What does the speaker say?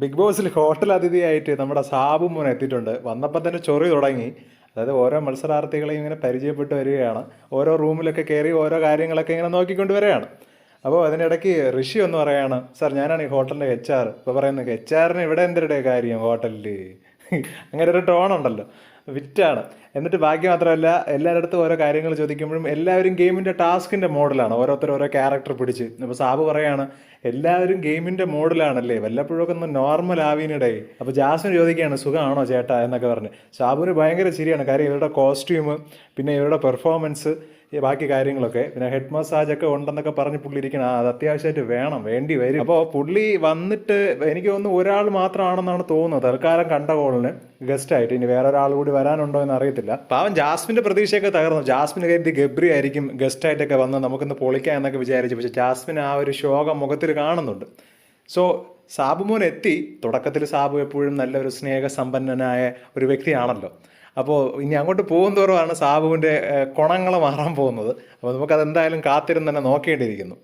Big ബോസിൽ hotel അതിഥിയായിട്ട് നമ്മുടെ സാബു മോൻ എത്തിയിട്ടുണ്ട്. വന്നപ്പോൾ തന്നെ ചൊറി തുടങ്ങി. അതായത് ഓരോ മത്സരാർത്ഥികളെയും ഇങ്ങനെ പരിചയപ്പെട്ട് വരികയാണ്. ഓരോ റൂമിലൊക്കെ കയറി ഓരോ കാര്യങ്ങളൊക്കെ ഇങ്ങനെ നോക്കിക്കൊണ്ട് വരികയാണ്. അപ്പോൾ അതിനിടയ്ക്ക് ഋഷി ഒന്ന് പറയാണ് സാർ ഞാനാണ് ഈ ഹോട്ടലിന്റെ എച്ച് ആർ ഇപ്പോൾ പറയുന്നത് എച്ച് ആറിന് ഇവിടെ എന്തിരുടെ കാര്യം ഹോട്ടലിൽ അങ്ങനെ ഒരു ടോൺ ഉണ്ടല്ലോ. വിറ്റാണ്. എന്നിട്ട് ബാക്കി മാത്രമല്ല എല്ലാവരുടെ ഓരോ കാര്യങ്ങൾ ചോദിക്കുമ്പോഴും എല്ലാവരും ഗെയിമിന്റെ ടാസ്കിന്റെ മോഡലാണ്. ഓരോരുത്തർ ഓരോ ക്യാരക്ടർ പിടിച്ച്. അപ്പോൾ സാബ് പറയാണ് എല്ലാവരും ഗെയിമിന്റെ മോഡലാണല്ലേ? വല്ലപ്പോഴൊക്കെ ഒന്ന് നോർമൽ ആവീനിടെ. അപ്പോൾ ജാസ്മിൻ ചോദിക്കുകയാണ് സുഖമാണോ ചേട്ടാ? എന്നൊക്കെ പറഞ്ഞ്. സാബുവിന് ഭയങ്കര ശരിയാണ് കാര്യം ഇവരുടെ കോസ്റ്റ്യൂം പിന്നെ ഇവരുടെ പെർഫോമൻസ് ഈ ബാക്കി കാര്യങ്ങളൊക്കെ. പിന്നെ ഹെഡ് മസാജ് ഒക്കെ ഉണ്ടെന്നൊക്കെ പറഞ്ഞ് പുള്ളി ഇരിക്കണം അത് അത്യാവശ്യമായിട്ട് വേണം വേണ്ടി വരും. അപ്പോൾ പുള്ളി വന്നിട്ട് എനിക്ക് തോന്നുന്നു ഒരാൾ മാത്രമാണെന്നാണ് തോന്നുന്നത്. തൽക്കാലം കണ്ട കോളിന് ഗസ്റ്റ് ആയിട്ട്. ഇനി വേറെ ഒരാൾ കൂടി വരാനുണ്ടോ എന്ന് അറിയത്തില്ല. പാവം ജാസ്മിന്റെ പ്രതീക്ഷയൊക്കെ തകർന്നു. ജാസ്മിൻ കരുതി ഗബ്രി ആയിരിക്കും ഗസ്റ്റായിട്ടൊക്കെ വന്ന് നമുക്കൊന്ന് പൊളിക്കാം എന്നൊക്കെ വിചാരിച്ചു. പക്ഷെ ജാസ്മിൻ ആ ഒരു ശോകം മുഖത്തിൽ കാണുന്നുണ്ട്. സോ സാബുമോൻ എത്തി. തുടക്കത്തിൽ സാബു എപ്പോഴും നല്ലൊരു സ്നേഹസമ്പന്നനായ ഒരു വ്യക്തിയാണല്ലോ. അപ്പോൾ ഇനി അങ്ങോട്ട് പോകും തോറുമാണ് സാബുവിന്റെ കുണങ്ങൾ മാറാൻ പോകുന്നത്. അപ്പോൾ നമുക്കത് എന്തായാലും കാത്തിരുന്ന് തന്നെ നോക്കേണ്ടിയിരിക്കുന്നു.